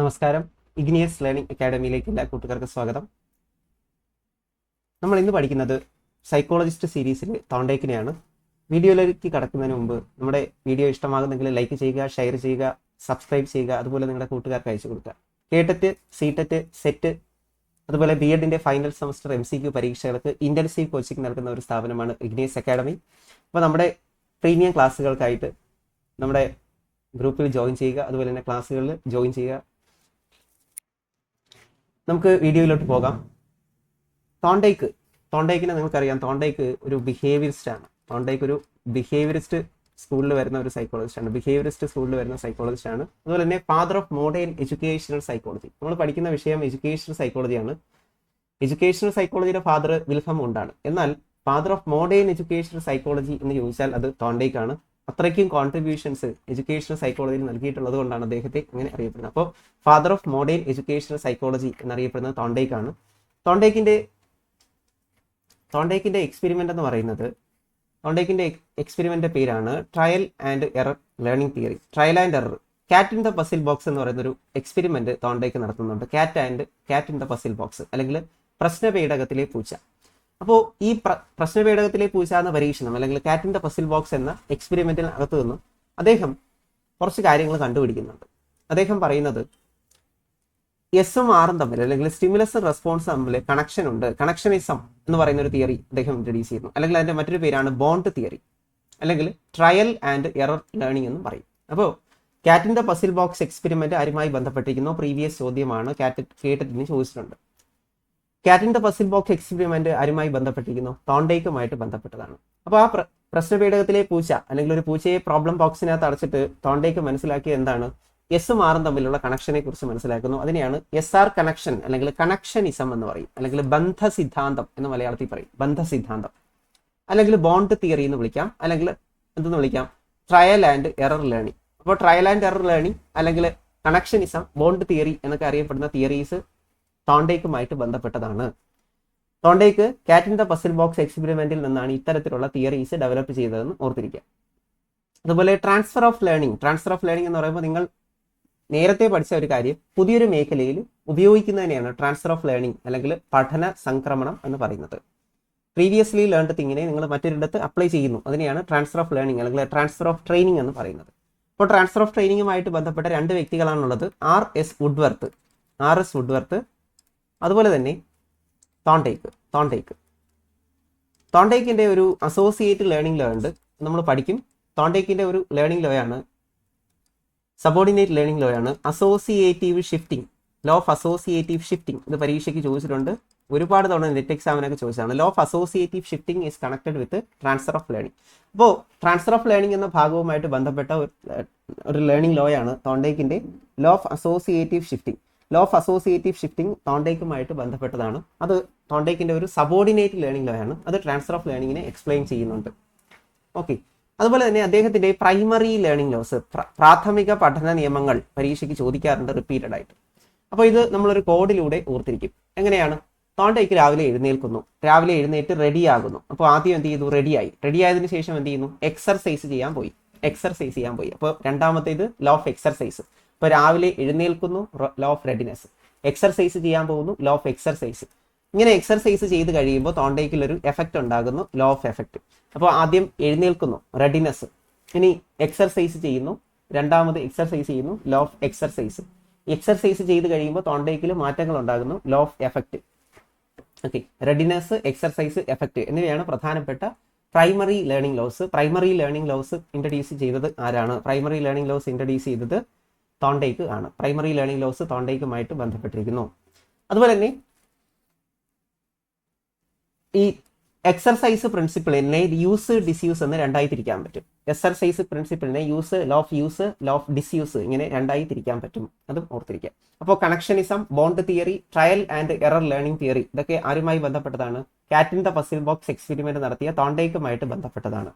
നമസ്കാരം. Igneous learning അക്കാഡമിയിലേക്ക് എല്ലാ കൂട്ടുകാർക്കും സ്വാഗതം. നമ്മൾ ഇന്ന് പഠിക്കുന്നത് സൈക്കോളജിസ്റ്റ് സീരീസിലെ തോണ്ടേക്കിനെയാണ്. വീഡിയോയിലേക്ക് കടക്കുന്നതിന് മുമ്പ് നമ്മുടെ വീഡിയോ ഇഷ്ടമാകുന്നെങ്കിൽ ലൈക്ക് ചെയ്യുക ഷെയർ ചെയ്യുക സബ്സ്ക്രൈബ് ചെയ്യുക അതുപോലെ നിങ്ങളുടെ കൂട്ടുകാർക്ക് അയച്ചു കൊടുക്കുക. കേട്ടറ്റ് സീറ്ററ്റ് സെറ്റ് അതുപോലെ B എഡിന്റെ final semester M C Q പരീക്ഷകൾക്ക് ഇന്റൻസീവ് കോച്ചിങ് നൽകുന്ന ഒരു സ്ഥാപനമാണ് ഇഗ്നിയസ് അക്കാഡമി അപ്പോൾ നമ്മുടെ പ്രീമിയം ക്ലാസ്സുകൾക്കായിട്ട് നമ്മുടെ ഗ്രൂപ്പിൽ ജോയിൻ ചെയ്യുക അതുപോലെ തന്നെ ക്ലാസ്സുകളിൽ ജോയിൻ ചെയ്യുക നമുക്ക് വീഡിയോയിലോട്ട് പോകാം. തോണ്ടേക്ക് തോണ്ടേക്കിനെ നിങ്ങൾക്കറിയാം. തോണ്ടേക്ക് ഒരു ബിഹേവിയറിസ്റ്റ് ആണ്. തോണ്ടേക്ക് ഒരു ബിഹേവിയറിസ്റ്റ് സ്കൂളിൽ വരുന്ന ഒരു സൈക്കോളജിസ്റ്റ് ആണ്. ബിഹേവിയറിസ്റ്റ് സ്കൂളിൽ വരുന്ന സൈക്കോളജിസ്റ്റ് ആണ്. അതുപോലെ തന്നെ father of modern educational psychology നമ്മൾ പഠിക്കുന്ന വിഷയം എഡ്യൂക്കേഷണൽ സൈക്കോളജിയാണ് എഡ്യൂക്കേഷണൽ സൈക്കോളജിയുടെ ഫാദർ വിൽഹം ഉണ്ടാണ് എന്നാൽ father of modern educational psychology എന്ന് ചോദിച്ചാൽ അത് തോണ്ടേക്കാണ് അത്രയ്ക്കും കോൺട്രിബ്യൂഷൻസ് എഡ്യൂക്കേഷണൽ സൈക്കോളജിയിൽ നൽകിയിട്ടുള്ളത് കൊണ്ടാണ് അദ്ദേഹത്തെ അങ്ങനെ അറിയപ്പെടുന്നത്. അപ്പോൾ father of modern educational psychology എന്നറിയപ്പെടുന്നത് തോണ്ടേക്കാണ്. തോണ്ടേക്കിന്റെ തോണ്ടേക്കിന്റെ എക്സ്പെരിമെന്റ് എന്ന് പറയുന്നത് തോണ്ടേക്കിന്റെ എക്സ്പെരിമെന്റ് പേരാണ് trial and error learning theory trial and error cat in the puzzle box എന്ന് പറയുന്ന ഒരു എക്സ്പെരിമെന്റ് തോണ്ടേക്ക് നടത്തുന്നുണ്ട്. കാറ്റ് ആൻഡ് കാറ്റ് ഇൻ ദ പസിൽ ബോക്സ് അല്ലെങ്കിൽ പ്രശ്ന പേടകത്തിലെ പൂച്ച. അപ്പോൾ ഈ പ്ര- പ്രശ്നപേടകത്തിലെ പൂച്ച എന്ന പരീക്ഷണം അല്ലെങ്കിൽ കാറ്റിന്റെ പസിൽ ബോക്സ് എന്ന എക്സ്പെരിമെന്റിന് അകത്ത് നിന്ന് അദ്ദേഹം കുറച്ച് കാര്യങ്ങൾ കണ്ടുപിടിക്കുന്നുണ്ട്. അദ്ദേഹം പറയുന്നത് എസും ആറും തമ്മിൽ അല്ലെങ്കിൽ സ്റ്റിമുലസും റെസ്പോൺസ് തമ്മിൽ കണക്ഷൻ ഉണ്ട് കണക്ഷനിസം എന്ന് പറയുന്ന ഒരു തിയറി അദ്ദേഹം ഇൻട്രൊഡ്യൂസ് ചെയ്യുന്നു. അല്ലെങ്കിൽ അതിന്റെ മറ്റൊരു പേരാണ് ബോണ്ട് തിയറി അല്ലെങ്കിൽ ട്രയൽ ആൻഡ് എറർ ലേണിംഗ് എന്നും പറയും. അപ്പോൾ കാറ്റിന്റെ പസിൽ ബോക്സ് എക്സ്പെരിമെന്റ് ആരുമായി ബന്ധപ്പെട്ടിരിക്കുന്നു? പ്രീവിയസ് ചോദ്യമാണ്. കാറ്റ് കേട്ടിട്ടിന് ചോദിച്ചിട്ടുണ്ട്. കാറ്റിന്റെ പസിൽ ബോക്സ് എക്സ്പെരിമെന്റ് ആരുമായി ബന്ധപ്പെട്ടിരിക്കുന്നു? തോണ്ടേക്കുമായിട്ട് ബന്ധപ്പെട്ടതാണ്. അപ്പോൾ ആ പ്രശ്ന പേടകത്തിലെ പൂച്ച അല്ലെങ്കിൽ ഒരു പൂച്ചയെ പ്രോബ്ലം ബോക്സിനകത്ത് അടച്ചിട്ട് തോണ്ടേക്ക് മനസ്സിലാക്കിയത് എന്താണ്? എസ് ആറും തമ്മിലുള്ള കണക്ഷനെ കുറിച്ച് മനസ്സിലാക്കുന്നു. അതിനെയാണ് എസ് ആർ കണക്ഷൻ അല്ലെങ്കിൽ കണക്ഷനിസം എന്ന് പറയും. അല്ലെങ്കിൽ ബന്ധ സിദ്ധാന്തം എന്ന് മലയാളത്തിൽ പറയും. ബന്ധ സിദ്ധാന്തം അല്ലെങ്കിൽ ബോണ്ട് തിയറി എന്ന് വിളിക്കാം. അല്ലെങ്കിൽ എന്തെന്ന് വിളിക്കാം? ട്രയൽ ആൻഡ് എറർ ലേണിംഗ് അപ്പോൾ ട്രയൽ ആൻഡ് എറർ ലേണിംഗ് അല്ലെങ്കിൽ കണക്ഷനിസം ബോണ്ട് തിയറി എന്നൊക്കെ അറിയപ്പെടുന്ന തിയറീസ് തോണ്ടേക്കുമായിട്ട് ബന്ധപ്പെട്ടതാണ്. Thorndike cat in the puzzle box എക്സ്പെരിമെന്റിൽ നിന്നാണ് ഇത്തരത്തിലുള്ള തിയറീസ് ഡെവലപ്പ് ചെയ്തതെന്ന് ഓർത്തിരിക്കുക. അതുപോലെ transfer of learning transfer of learning എന്ന് പറയുമ്പോൾ നിങ്ങൾ നേരത്തെ പഠിച്ച ഒരു കാര്യം പുതിയൊരു മേഖലയിൽ ഉപയോഗിക്കുന്നതിനെയാണ് ട്രാൻസ്ഫർ ഓഫ് ലേണിംഗ് അല്ലെങ്കിൽ പഠന സംക്രമണം എന്ന് പറയുന്നത്. പ്രീവിയസ്ലി ലേൺഡ് തിങ്ങിനെ നിങ്ങൾ മറ്റൊരിടത്ത് അപ്ലൈ ചെയ്യുന്നു. അതിനെയാണ് ട്രാൻസ്ഫർ ഓഫ് ലേണിംഗ് അല്ലെങ്കിൽ ട്രാൻസ്ഫർ ഓഫ് ട്രെയിനിങ് എന്ന് പറയുന്നത്. ഇപ്പോൾ ട്രാൻസ്ഫർ ഓഫ് ട്രെയിനിങ്ങുമായിട്ട് ബന്ധപ്പെട്ട രണ്ട് വ്യക്തികളാണുള്ളത്. R S Woodworth R S Woodworth അതുപോലെ തന്നെ തോണ്ടേക്ക് തോണ്ടേക്ക് തോണ്ടേക്കിന്റെ ഒരു അസോസിയേറ്റ് ലേണിംഗ് ലോ ഉണ്ട്. നമ്മൾ പഠിക്കും. തോണ്ടേക്കിന്റെ ഒരു ലേണിംഗ് ലോയാണ് subordinate learning ലോയാണ് associative shifting law of associative shifting ഇത് പരീക്ഷയ്ക്ക് ചോദിച്ചിട്ടുണ്ട്. ഒരുപാട് തവണ നെറ്റ് എക്സാമിനൊക്കെ ചോദിച്ചതാണ്. Law of associative shifting is connected with transfer of learning അപ്പോൾ ട്രാൻസ്ഫർ ഓഫ് ലേണിംഗ് എന്ന ഭാഗവുമായിട്ട് ബന്ധപ്പെട്ട ഒരു, ലേണിംഗ് ലോയാണ് തോണ്ടേക്കിന്റെ law of associative shifting law of associative shifting തോണ്ടേക്കുമായിട്ട് ബന്ധപ്പെട്ടതാണ്. അത് തോണ്ടേക്കിന്റെ ഒരു സബോർഡിനേറ്റ് ലേണിംഗ് ലോ ആണ്. അത് ട്രാൻസ്ഫർ ഓഫ് ലേണിംഗിനെ എക്സ്പ്ലെയിൻ ചെയ്യുന്നുണ്ട്. ഓക്കെ അതുപോലെ തന്നെ അദ്ദേഹത്തിന്റെ പ്രൈമറി ലേണിംഗ് ലോസ് പ്രാഥമിക പഠന നിയമങ്ങൾ പരീക്ഷയ്ക്ക് ചോദിക്കാറുണ്ട് റിപ്പീറ്റഡ് ആയിട്ട്. അപ്പോൾ ഇത് നമ്മളൊരു കോഡിലൂടെ ഓർത്തിരിക്കും. എങ്ങനെയാണ്? തോണ്ടേക്ക് രാവിലെ എഴുന്നേൽക്കുന്നു. രാവിലെ എഴുന്നേറ്റ് റെഡി ആകുന്നു. അപ്പോൾ ആദ്യം എന്ത് ചെയ്തു? റെഡിയായി റെഡി ആയതിനു ശേഷം എന്ത് ചെയ്യുന്നു? എക്സർസൈസ് ചെയ്യാൻ പോയി. എക്സർസൈസ് ചെയ്യാൻ പോയി. അപ്പോൾ രണ്ടാമത്തേത് ലോ ഓഫ് എക്സർസൈസ് ഇപ്പോൾ രാവിലെ എഴുന്നേൽക്കുന്നു ലോ ഓഫ് റെഡിനെസ് എക്സർസൈസ് ചെയ്യാൻ പോകുന്നു ലോ ഓഫ് എക്സർസൈസ് ഇങ്ങനെ എക്സർസൈസ് ചെയ്ത് കഴിയുമ്പോൾ തോണ്ടയ്ക്കിൽ ഒരു എഫക്റ്റ് ഉണ്ടാകുന്നു ലോ ഓഫ് എഫക്റ്റ് അപ്പോൾ ആദ്യം എഴുന്നേൽക്കുന്നു റെഡിനെസ് ഇനി എക്സർസൈസ് ചെയ്യുന്നു രണ്ടാമത് എക്സർസൈസ് ചെയ്യുന്നു ലോ ഓഫ് എക്സർസൈസ് എക്സർസൈസ് ചെയ്ത് കഴിയുമ്പോൾ തൊണ്ടയ്ക്കിൽ മാറ്റങ്ങൾ ഉണ്ടാകുന്നു law of effect okay readiness exercise effect എന്നിവയാണ് പ്രധാനപ്പെട്ട primary learning laws primary learning laws introduce ചെയ്തത് ആരാണ്? പ്രൈമറി ലേണിംഗ് ലോസ് ഇൻട്രൊഡ്യൂസ് ചെയ്തത് തോണ്ടയ്ക്ക് ആണ്. പ്രൈമറി ലേണിംഗ് ലോസ് തോണ്ടയ്ക്കുമായിട്ട് ബന്ധപ്പെട്ടിരിക്കുന്നു. അതുപോലെ തന്നെ ഈ എക്സർസൈസ് പ്രിൻസിപ്പിളിനെ യൂസ് ഡിസ്യൂസ് എന്ന് രണ്ടായി തിരിക്കാൻ പറ്റും. Exercise പ്രിൻസിപ്പിളിനെ use law of use law of disuse ഇങ്ങനെ രണ്ടായി തിരിക്കാൻ പറ്റും. അതും ഓർത്തിരിക്കാം അപ്പോൾ connectionism bond theory trial and error learning theory ഇതൊക്കെ ആരുമായി ബന്ധപ്പെട്ടതാണ്? കാറ്റിൻ ദ പസിൽ ബോക്സ് എക്സ്പെരിമെന്റ് നടത്തിയ തോണ്ടേക്കുമായിട്ട് ബന്ധപ്പെട്ടതാണ്.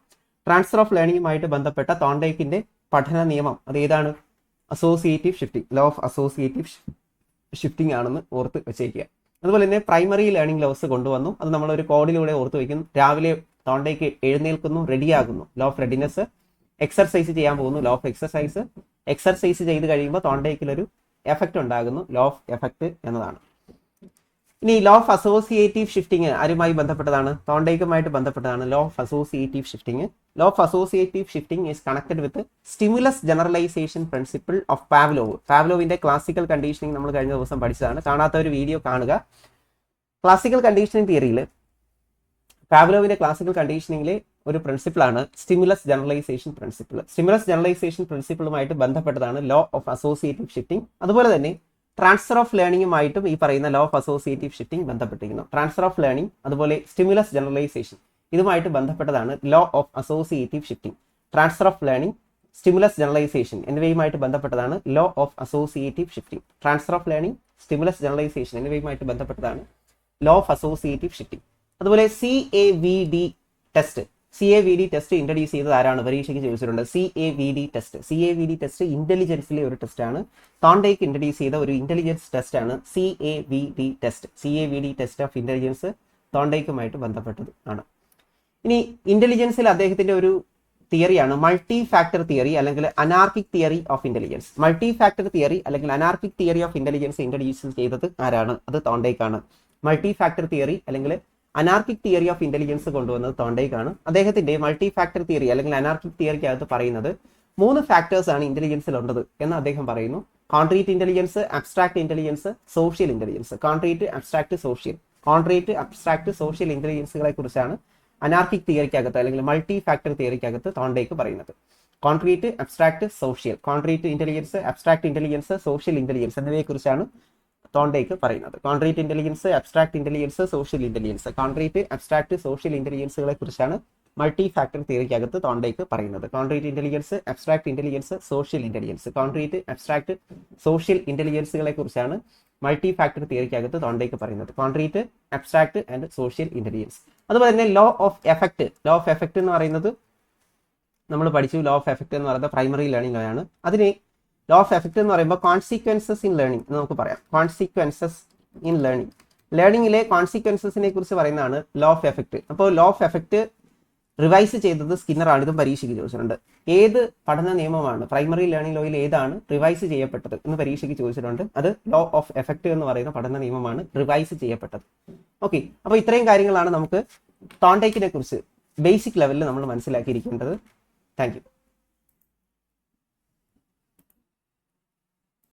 ട്രാൻസ്ഫർ ഓഫ് ലേണിംഗുമായിട്ട് ബന്ധപ്പെട്ട തോണ്ടേക്കിന്റെ പഠന നിയമം അത് ഏതാണ്? Associative shifting law of associative shifting ആണെന്ന് ഓർത്ത് വെച്ചേക്കുക. അതുപോലെ തന്നെ പ്രൈമറി ലേണിംഗ് ലോസ് കൊണ്ടുവന്നു. അത് നമ്മൾ ഒരു കോഡിലൂടെ ഓർത്ത് വയ്ക്കുന്നു രാവിലെ തൊണ്ടയ്ക്ക് എഴുന്നേൽക്കുന്നു റെഡിയാകുന്നു ലോ ഓഫ് റെഡിനെസ് എക്സർസൈസ് ചെയ്യാൻ പോകുന്നു. ലോ ഓഫ് എക്സർസൈസ് എക്സർസൈസ് ചെയ്ത് കഴിയുമ്പോൾ തൊണ്ടയ്ക്കിലൊരു എഫക്റ്റ് ഉണ്ടാകുന്നു. ലോ ഓഫ് എഫക്റ്റ് എന്നതാണ്. ഇനി ലോ ഓഫ് അസോസിയേറ്റീവ് ഷിഫ്റ്റിംഗ് ആരുമായി ബന്ധപ്പെട്ടതാണ്? തോണ്ടേക്കുമായിട്ട് ബന്ധപ്പെട്ടതാണ് law of associative shifting law of associative shifting is connected with stimulus generalization principle of Pavlov പാവ്ലോവിന്റെ classical conditioning നമ്മൾ കഴിഞ്ഞ ദിവസം പഠിച്ചതാണ്. കാണാത്ത ഒരു വീഡിയോ കാണുക. ക്ലാസിക്കൽ കണ്ടീഷനിങ് തിയറിയിൽ പാവ്ലോവിന്റെ ക്ലാസിക്കൽ കണ്ടീഷനിങ്ങിലെ ഒരു പ്രിൻസിപ്പിളാണ് stimulus generalization principle stimulus generalization പ്രിൻസിപ്പിളുമായിട്ട് ബന്ധപ്പെട്ടതാണ് ലോ ഓഫ് അസോസിയേറ്റീവ് ഷിഫ്റ്റിംഗ് അതുപോലെ തന്നെ ട്രാൻസ്ഫർ ഓഫ് ലേണിംഗുമായിട്ടും ഈ പറയുന്ന ലോ ഓഫ് അസോസിയേറ്റീവ് ഷിഫ്റ്റിംഗ് ബന്ധപ്പെട്ടിരിക്കുന്നു. ട്രാൻസ്ഫർ ഓഫ് ലേണിംഗ് അതുപോലെ സ്റ്റിമുലസ് ജനറലൈസേഷൻ ഇതുമായിട്ട് ബന്ധപ്പെട്ടതാണ് law of associative shifting transfer of learning stimulus generalization എന്നിവയുമായിട്ട് ബന്ധപ്പെട്ടതാണ് law of associative shifting transfer of learning stimulus generalization എന്നിവയുമായിട്ട് ബന്ധപ്പെട്ടതാണ് ലോ ഓഫ് അസോസിയേറ്റീവ് ഷിഫ്റ്റിംഗ് അതുപോലെ C A V D test C A V D test introduce ചെയ്തത് ആരാണ്? പരീക്ഷയ്ക്ക് ചോദിച്ചിട്ടുണ്ട്. C A V D test C A V D test ഇന്റലിജൻസിലെ ഒരു ടെസ്റ്റാണ് Thorndike introduce ചെയ്ത ഒരു ഇന്റലിജൻസ് ടെസ്റ്റ് ആണ് C A V D test C A V D test of intelligence തോണ്ടേക്കുമായിട്ട് ബന്ധപ്പെട്ടത് ആണ്. ഇനി ഇന്റലിജൻസിൽ അദ്ദേഹത്തിന്റെ ഒരു തിയറിയാണ് മൾട്ടി ഫാക്ടർ തിയറി അല്ലെങ്കിൽ anarchic theory of intelligence multi factor theory അല്ലെങ്കിൽ anarchic theory of intelligence introduce ചെയ്തത് ആരാണ്? അത് തോണ്ടേക്കാണ് മൾട്ടി ഫാക്ടർ തിയറി അല്ലെങ്കിൽ അനാർക്കിക് തിയറി ഓഫ് ഇന്റലിജൻസ് കൊണ്ടുവന്നത് തോണ്ടേക്കാണ്. അദ്ദേഹത്തിന്റെ മൾട്ടി ഫാക്ടർ തിയറി അല്ലെങ്കിൽ അനാർക്കിക് തിയറിക്കകത്ത് പറയുന്നത് മൂന്ന് ഫാക്ടേഴ്സ് ആണ് ഇന്റലിജൻസിൽ ഉള്ളത് എന്ന് അദ്ദേഹം പറയുന്നു. Concrete intelligence abstract intelligence social intelligence concrete abstract social concrete abstract social ഇന്റലിജൻസുകളെ കുറിച്ചാണ് അനാർക്കിക് തിയറിക്കകത്ത് അല്ലെങ്കിൽ മൾട്ടി ഫാക്ടർ തിയറിക്കകത്ത് തോണ്ടേക്ക് പറയുന്നത്. Concrete abstract social concrete intelligence abstract intelligence social intelligence എന്നിവയെ കുറിച്ചാണ് തോണ്ടേക്ക് പറയുന്നത്. Concrete intelligence abstract intelligence social intelligence concrete abstract social ഇന്റലിജൻസുകളെ കുറിച്ചാണ് multi factor തിയറിക്കകത്ത് തോണ്ടേക്ക് പറയുന്നത്. Concrete intelligence abstract intelligence social intelligence concrete abstract social ഇന്റലിജൻസുകളെ കുറിച്ചാണ് multi factor തിയറിക്കകത്ത് Thorndike പറയുന്നത്. Concrete abstract and social intelligence അതുപോലെ തന്നെ law of effect law of effect എന്ന് പറയുന്നത് നമ്മൾ പഠിച്ചു. ലോ ഓഫ് എഫക്ട് എന്ന് പറയുന്നത് പ്രൈമറി ലേണിംഗ് ആണ്. അതിനെ ലോ ഓഫ് എഫക്റ്റ് എന്ന് പറയുമ്പോൾ കോൺസിക്വൻസസ് ഇൻ ലേണിംഗ് എന്ന് നമുക്ക് പറയാം. കോൺസിക്വൻസസ് ഇൻ ലേണിംഗ് ലേണിംഗിലെ കോൺസിക്വൻസസിനെ കുറിച്ച് പറയുന്നതാണ് ലോ ഓഫ് എഫക്റ്റ് അപ്പോൾ ലോ ഓഫ് എഫക്റ്റ് റിവൈസ് ചെയ്തത് സ്കിന്നറാണ് ഇതും പരീക്ഷയ്ക്ക് ചോദിച്ചിട്ടുണ്ട്. ഏത് പഠന നിയമമാണ്? പ്രൈമറി ലേണിംഗ് ലോയിൽ ഏതാണ് റിവൈസ് ചെയ്യപ്പെട്ടത് എന്ന് പരീക്ഷയ്ക്ക് ചോദിച്ചിട്ടുണ്ട്. അത് ലോ ഓഫ് എഫക്റ്റ് എന്ന് പറയുന്ന പഠന നിയമമാണ് റിവൈസ് ചെയ്യപ്പെട്ടത്. ഓക്കെ അപ്പോൾ ഇത്രയും കാര്യങ്ങളാണ് നമുക്ക് തോണ്ടേക്കിനെ കുറിച്ച് ബേസിക് ലെവലിൽ നമ്മൾ മനസ്സിലാക്കിയിരിക്കേണ്ടത്. താങ്ക്